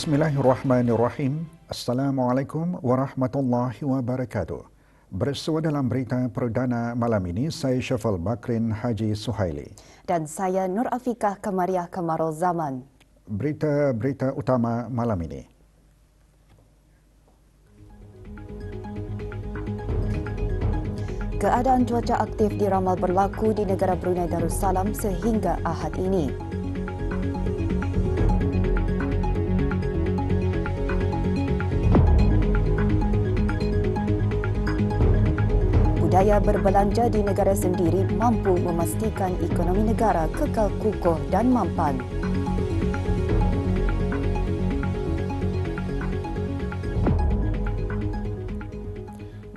Bismillahirrahmanirrahim. Assalamualaikum warahmatullahi wabarakatuh. Bersua dalam berita perdana malam ini, saya Syafal Bakrin Haji Suhaili. Dan saya Nur Afikah Kamariah Kamarul Zaman. Berita-berita utama malam ini. Keadaan cuaca aktif diramal berlaku di negara Brunei Darussalam sehingga Ahad ini. Budaya berbelanja di negara sendiri mampu memastikan ekonomi negara kekal kukuh dan mampan.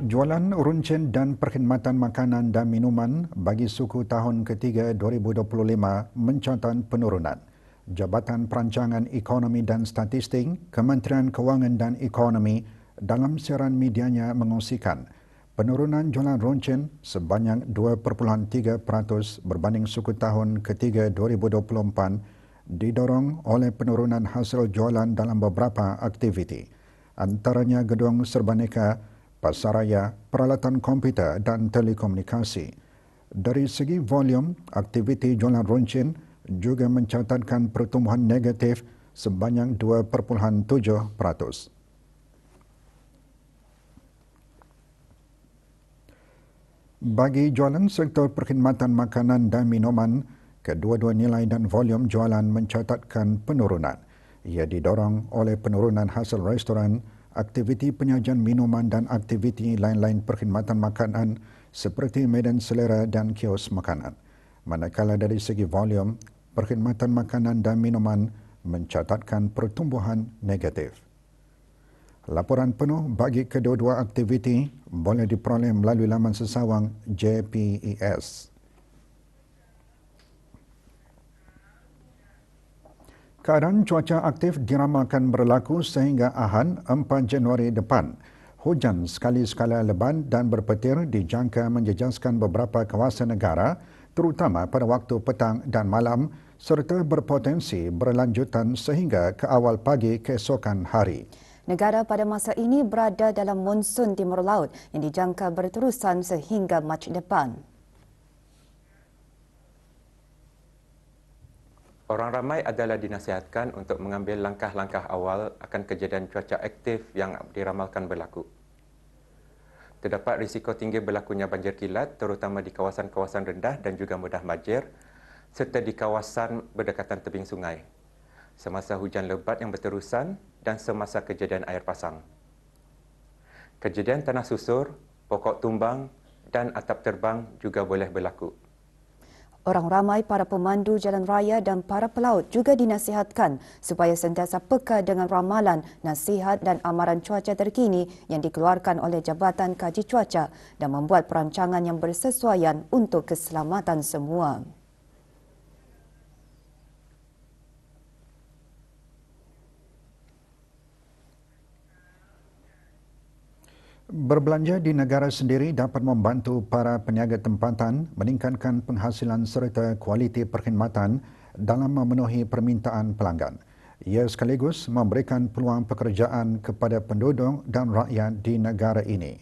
Jualan runcen dan perkhidmatan makanan dan minuman bagi suku tahun ketiga 2025 mencatat penurunan. Jabatan Perancangan Ekonomi dan Statistik, Kementerian Kewangan dan Ekonomi dalam siaran medianya mengongsikan Penurunan jualan roncen sebanyak 2.3% berbanding suku tahun ketiga 2024 didorong oleh penurunan hasil jualan dalam beberapa aktiviti, antaranya gedung serbaneka, pasaraya, peralatan komputer dan telekomunikasi. Dari segi volume, aktiviti jualan roncen juga mencatatkan pertumbuhan negatif sebanyak 2.7%. Bagi jualan sektor perkhidmatan makanan dan minuman, kedua-dua nilai dan volume jualan mencatatkan penurunan. Ia didorong oleh penurunan hasil restoran, aktiviti penyajian minuman dan aktiviti lain-lain perkhidmatan makanan seperti medan selera dan kios makanan. Manakala dari segi volume, perkhidmatan makanan dan minuman mencatatkan pertumbuhan negatif. Laporan penuh bagi kedua-dua aktiviti boleh diperoleh melalui laman sesawang JPES. Keadaan cuaca aktif diramalkan berlaku sehingga Ahad 4 Januari depan. Hujan sekali-sekala lebat dan berpetir dijangka menjejaskan beberapa kawasan negara terutama pada waktu petang dan malam serta berpotensi berlanjutan sehingga ke awal pagi keesokan hari. Negara pada masa ini berada dalam monsun timur laut yang dijangka berterusan sehingga Mac depan. Orang ramai adalah dinasihatkan untuk mengambil langkah-langkah awal akan kejadian cuaca aktif yang diramalkan berlaku. Terdapat risiko tinggi berlakunya banjir kilat terutama di kawasan-kawasan rendah dan juga mudah majir serta di kawasan berdekatan tebing sungai semasa hujan lebat yang berterusan dan semasa kejadian air pasang. Kejadian tanah susur, pokok tumbang dan atap terbang juga boleh berlaku. Orang ramai para pemandu jalan raya dan para pelaut juga dinasihatkan supaya sentiasa peka dengan ramalan, nasihat dan amaran cuaca terkini yang dikeluarkan oleh Jabatan Kaji Cuaca dan membuat perancangan yang bersesuaian untuk keselamatan semua. Berbelanja di negara sendiri dapat membantu para peniaga tempatan meningkatkan penghasilan serta kualiti perkhidmatan dalam memenuhi permintaan pelanggan. Ia sekaligus memberikan peluang pekerjaan kepada penduduk dan rakyat di negara ini.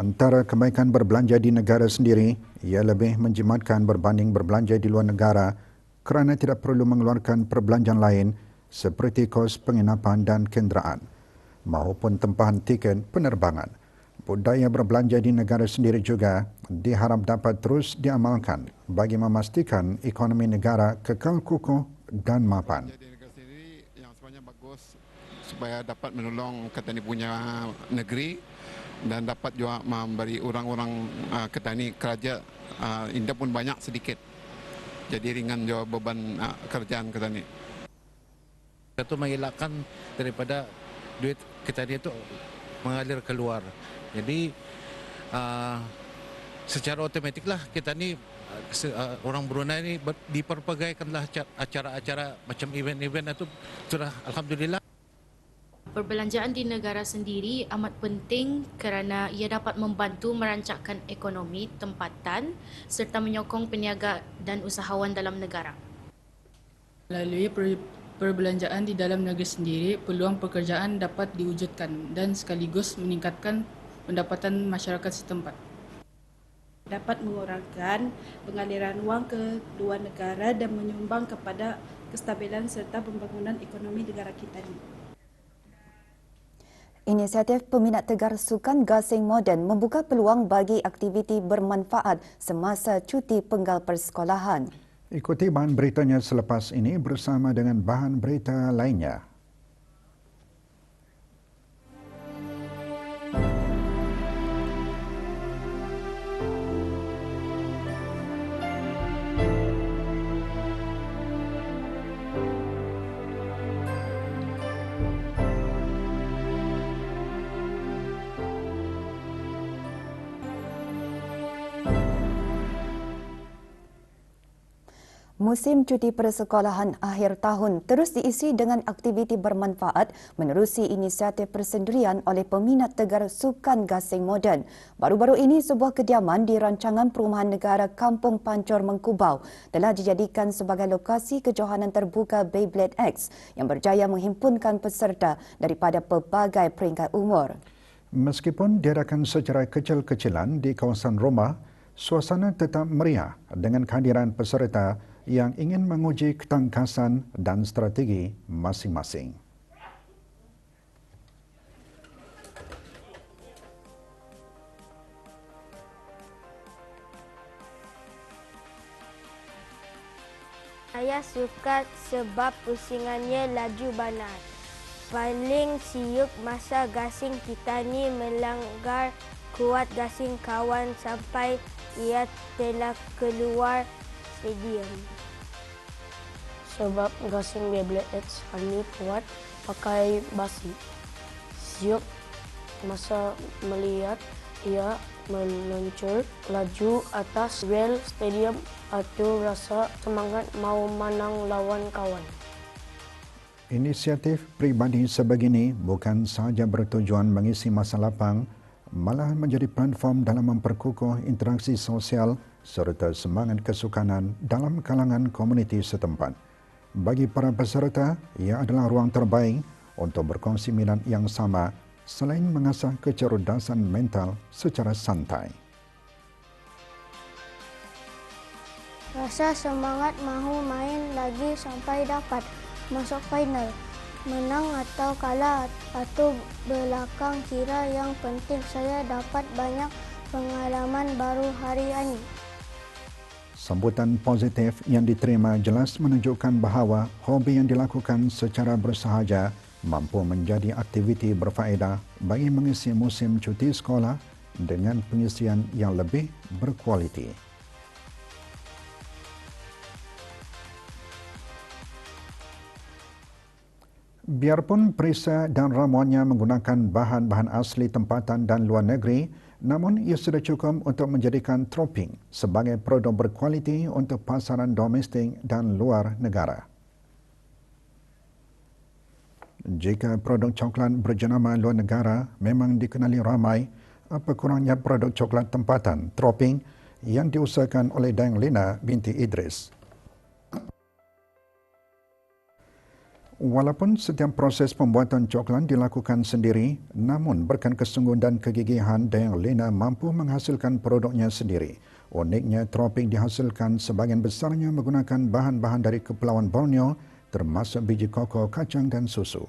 Antara kebaikan berbelanja di negara sendiri, ia lebih menjimatkan berbanding berbelanja di luar negara kerana tidak perlu mengeluarkan perbelanjaan lain seperti kos penginapan dan kenderaan maupun tempahan tiket penerbangan. Budaya berbelanja di negara sendiri juga diharap dapat terus diamalkan bagi memastikan ekonomi negara kekal kukuh dan mapan. Yang sebenarnya bagus supaya dapat menolong ketani punya negeri dan dapat juga memberi orang-orang uh, ketani kerja uh, India pun banyak sedikit. Jadi ringan juga beban uh, kerjaan ketani. Itu mengelakkan daripada duit kita dia itu mengalir keluar. Jadi uh, secara otomatiklah kita ni uh, orang Brunei ni diperpegaikanlah acara-acara macam event-event itu sudah alhamdulillah. Perbelanjaan di negara sendiri amat penting kerana ia dapat membantu merancangkan ekonomi tempatan serta menyokong peniaga dan usahawan dalam negara. Melalui perbelanjaan di dalam negeri sendiri, peluang pekerjaan dapat diwujudkan dan sekaligus meningkatkan pendapatan masyarakat setempat dapat mengurangkan pengaliran wang ke luar negara dan menyumbang kepada kestabilan serta pembangunan ekonomi negara kita ini. Inisiatif Peminat Tegar Sukan Gasing Moden membuka peluang bagi aktiviti bermanfaat semasa cuti penggal persekolahan. Ikuti bahan beritanya selepas ini bersama dengan bahan berita lainnya. Musim cuti persekolahan akhir tahun terus diisi dengan aktiviti bermanfaat menerusi inisiatif persendirian oleh peminat tegar sukan gasing moden. Baru-baru ini sebuah kediaman di rancangan perumahan negara Kampung Pancor Mengkubau telah dijadikan sebagai lokasi kejohanan terbuka Beyblade X yang berjaya menghimpunkan peserta daripada pelbagai peringkat umur. Meskipun diadakan secara kecil-kecilan di kawasan rumah, suasana tetap meriah dengan kehadiran peserta yang ingin menguji ketangkasan dan strategi masing-masing. Saya suka sebab pusingannya laju banar. Paling siuk masa gasing kita ni melanggar kuat gasing kawan sampai ia telah keluar stadium sebab gasing Beyblade X kami kuat pakai basi. Siap masa melihat ia meluncur laju atas rel stadium atau rasa semangat mau menang lawan kawan. Inisiatif pribadi sebegini bukan sahaja bertujuan mengisi masa lapang, malah menjadi platform dalam memperkukuh interaksi sosial serta semangat kesukanan dalam kalangan komuniti setempat. Bagi para peserta, ia adalah ruang terbaik untuk berkongsi minat yang sama selain mengasah kecerdasan mental secara santai. Rasa semangat mahu main lagi sampai dapat masuk final. Menang atau kalah atau belakang kira yang penting saya dapat banyak pengalaman baru hari ini. Sambutan positif yang diterima jelas menunjukkan bahawa hobi yang dilakukan secara bersahaja mampu menjadi aktiviti berfaedah bagi mengisi musim cuti sekolah dengan pengisian yang lebih berkualiti. Biarpun perisa dan ramuannya menggunakan bahan-bahan asli tempatan dan luar negeri, namun ia sudah cukup untuk menjadikan Troping sebagai produk berkualiti untuk pasaran domestik dan luar negara. Jika produk coklat berjenama luar negara memang dikenali ramai, apa kurangnya produk coklat tempatan Troping yang diusahakan oleh Dayang Lina binti Idris. Walaupun setiap proses pembuatan coklat dilakukan sendiri, namun berkat kesungguhan dan kegigihan Dayang Lena mampu menghasilkan produknya sendiri. Uniknya, tropik dihasilkan sebagian besarnya menggunakan bahan-bahan dari Kepulauan Borneo termasuk biji koko, kacang dan susu.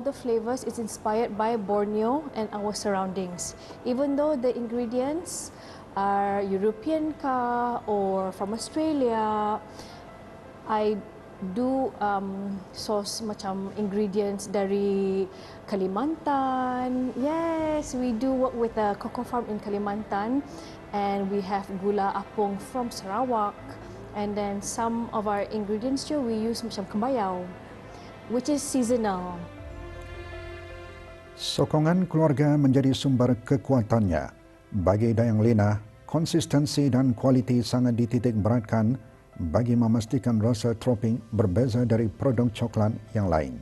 All the flavors is inspired by Borneo and our surroundings. Even though the ingredients are European car or from Australia, I do um, source macam ingredients dari Kalimantan. Yes, we do work with a cocoa farm in Kalimantan and we have gula apung from Sarawak. And then some of our ingredients too, we use macam kembayau, which is seasonal. Sokongan keluarga menjadi sumber kekuatannya. Bagi Dayang Lena, konsistensi dan kualiti sangat dititik beratkan bagi memastikan rasa troping berbeza dari produk coklat yang lain.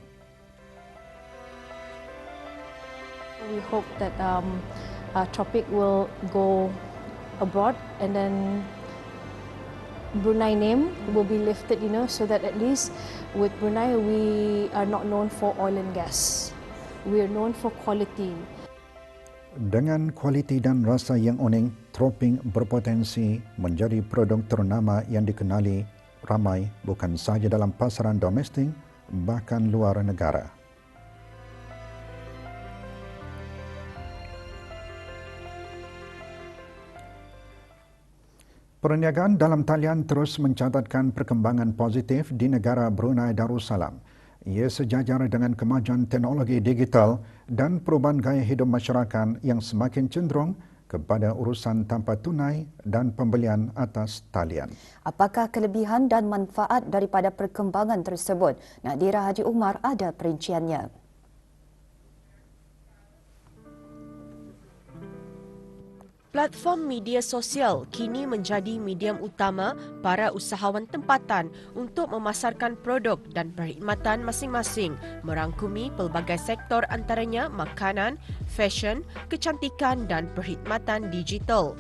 We hope that um, uh, Tropic will go abroad and then Brunei name will be lifted, you know, so that at least with Brunei we are not known for oil and gas. We are known for quality. Dengan kualiti dan rasa yang unik, Tropic berpotensi menjadi produk ternama yang dikenali ramai bukan sahaja dalam pasaran domestik bahkan luar negara. Perniagaan dalam talian terus mencatatkan perkembangan positif di negara Brunei Darussalam. Ia sejajar dengan kemajuan teknologi digital dan perubahan gaya hidup masyarakat yang semakin cenderung kepada urusan tanpa tunai dan pembelian atas talian. Apakah kelebihan dan manfaat daripada perkembangan tersebut? Nadira Haji Umar ada perinciannya. Platform media sosial kini menjadi medium utama para usahawan tempatan untuk memasarkan produk dan perkhidmatan masing-masing merangkumi pelbagai sektor antaranya makanan, fashion, kecantikan dan perkhidmatan digital.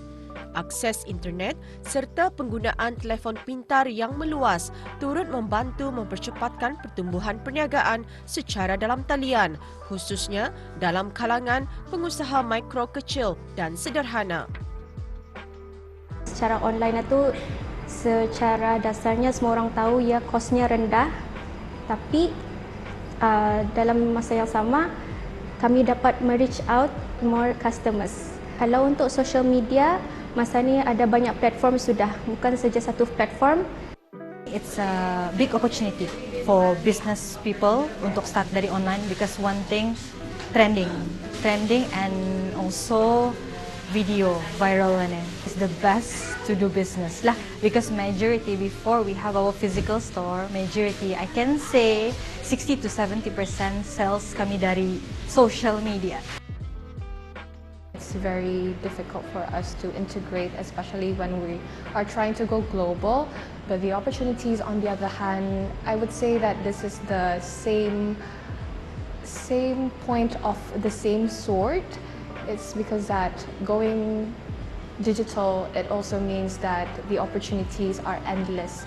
Akses internet serta penggunaan telefon pintar yang meluas turut membantu mempercepatkan pertumbuhan perniagaan secara dalam talian khususnya dalam kalangan pengusaha mikro kecil dan sederhana. Secara online itu secara dasarnya semua orang tahu ya kosnya rendah tapi uh, dalam masa yang sama kami dapat reach out more customers. Kalau untuk social media, masa ni ada banyak platform sudah. Bukan saja satu platform. It's a big opportunity for business people untuk start dari online because one thing trending. Trending and also video viral and is the best to do business. Lah because majority before we have our physical store majority i can say 60 to 70% sales kami dari social media it's very difficult for us to integrate, especially when we are trying to go global. But the opportunities, on the other hand, I would say that this is the same, same point of the same sort. It's because that going digital, it also means that the opportunities are endless.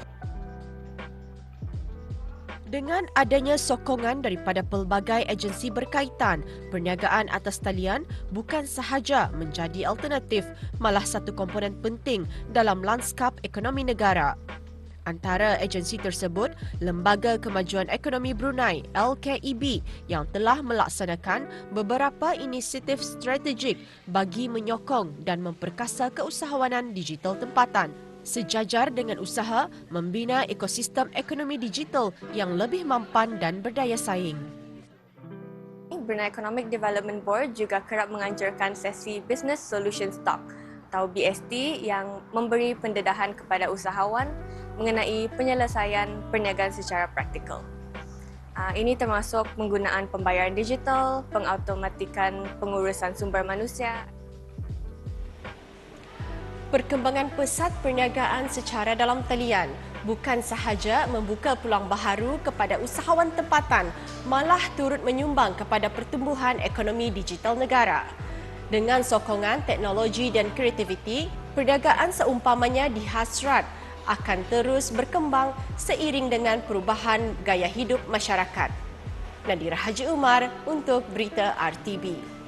Dengan adanya sokongan daripada pelbagai agensi berkaitan, perniagaan atas talian bukan sahaja menjadi alternatif, malah satu komponen penting dalam lanskap ekonomi negara. Antara agensi tersebut, Lembaga Kemajuan Ekonomi Brunei LKEB yang telah melaksanakan beberapa inisiatif strategik bagi menyokong dan memperkasa keusahawanan digital tempatan sejajar dengan usaha membina ekosistem ekonomi digital yang lebih mampan dan berdaya saing. Brunei Economic Development Board juga kerap menganjurkan sesi Business Solution Stock atau BST yang memberi pendedahan kepada usahawan mengenai penyelesaian perniagaan secara praktikal. Ah, ini termasuk penggunaan pembayaran digital, pengautomatikan pengurusan sumber manusia, Perkembangan pesat perniagaan secara dalam talian bukan sahaja membuka peluang baharu kepada usahawan tempatan, malah turut menyumbang kepada pertumbuhan ekonomi digital negara. Dengan sokongan teknologi dan kreativiti, perniagaan seumpamanya di hasrat akan terus berkembang seiring dengan perubahan gaya hidup masyarakat. Nadira Haji Umar untuk Berita RTB.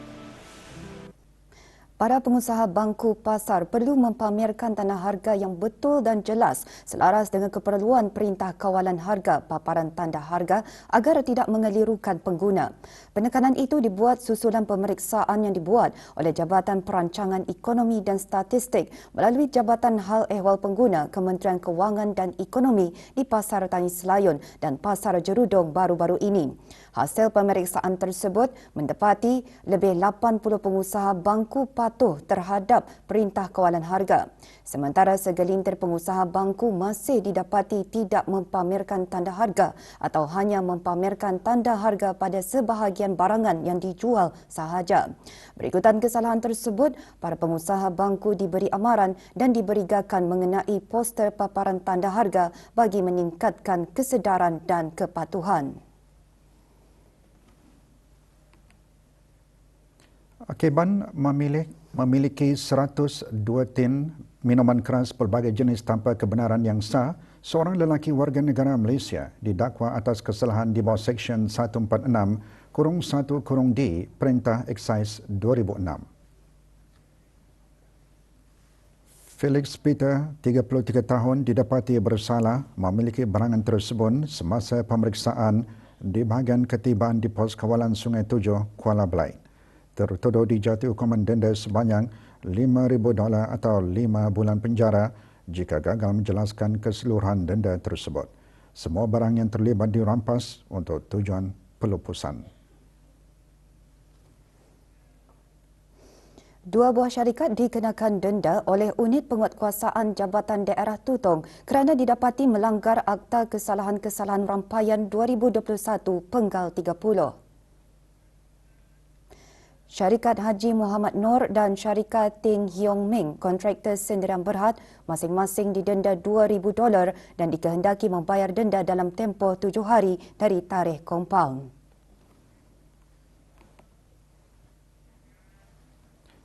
Para pengusaha bangku pasar perlu mempamerkan tanah harga yang betul dan jelas selaras dengan keperluan Perintah Kawalan Harga Paparan Tanda Harga agar tidak mengelirukan pengguna. Penekanan itu dibuat susulan pemeriksaan yang dibuat oleh Jabatan Perancangan Ekonomi dan Statistik melalui Jabatan Hal Ehwal Pengguna Kementerian Kewangan dan Ekonomi di Pasar Tani Selayun dan Pasar Jerudong baru-baru ini. Hasil pemeriksaan tersebut mendapati lebih 80 pengusaha bangku patuh terhadap perintah kawalan harga. Sementara segelintir pengusaha bangku masih didapati tidak mempamerkan tanda harga atau hanya mempamerkan tanda harga pada sebahagian barangan yang dijual sahaja. Berikutan kesalahan tersebut, para pengusaha bangku diberi amaran dan diberi gakan mengenai poster paparan tanda harga bagi meningkatkan kesedaran dan kepatuhan. Akiban memilih, memiliki 102 tin minuman keras pelbagai jenis tanpa kebenaran yang sah, seorang lelaki warga negara Malaysia didakwa atas kesalahan di bawah Seksyen 146 kurung 1 kurung D Perintah Excise 2006. Felix Peter, 33 tahun, didapati bersalah memiliki barangan tersebut semasa pemeriksaan di bahagian ketibaan di pos kawalan Sungai Tujuh, Kuala Belait. Tertuduh dijatuhi hukuman denda sebanyak RM5,000 dolar atau 5 bulan penjara jika gagal menjelaskan keseluruhan denda tersebut. Semua barang yang terlibat dirampas untuk tujuan pelupusan. Dua buah syarikat dikenakan denda oleh unit penguatkuasaan Jabatan Daerah Tutong kerana didapati melanggar Akta Kesalahan-Kesalahan Rampayan 2021 Penggal 30. Syarikat Haji Muhammad Nur dan syarikat Ting Hiong Ming, kontraktor Sendirian Berhad, masing-masing didenda RM2,000 dolar dan dikehendaki membayar denda dalam tempoh tujuh hari dari tarikh kompaun.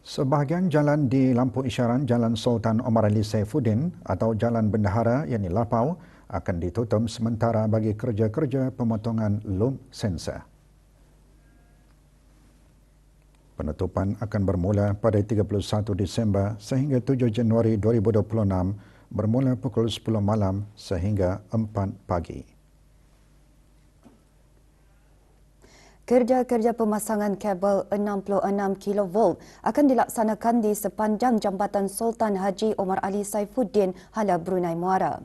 Sebahagian jalan di lampu isyarat Jalan Sultan Omar Ali Saifuddin atau Jalan Bendahara yang Lapau akan ditutup sementara bagi kerja-kerja pemotongan lum sensor. Penutupan akan bermula pada 31 Disember sehingga 7 Januari 2026 bermula pukul 10 malam sehingga 4 pagi. Kerja-kerja pemasangan kabel 66 kV akan dilaksanakan di sepanjang Jambatan Sultan Haji Omar Ali Saifuddin Hala Brunei Muara.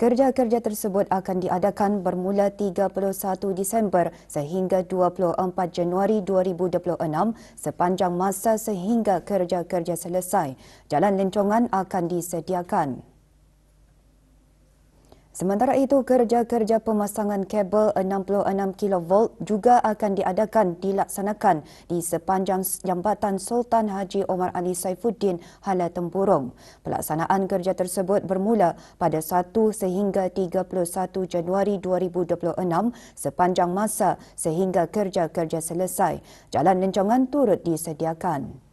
Kerja-kerja tersebut akan diadakan bermula 31 Disember sehingga 24 Januari 2026 sepanjang masa sehingga kerja-kerja selesai. Jalan lencongan akan disediakan. Sementara itu, kerja-kerja pemasangan kabel 66 kV juga akan diadakan dilaksanakan di sepanjang jambatan Sultan Haji Omar Ali Saifuddin Hala Tempurung. Pelaksanaan kerja tersebut bermula pada 1 sehingga 31 Januari 2026 sepanjang masa sehingga kerja-kerja selesai. Jalan lencongan turut disediakan.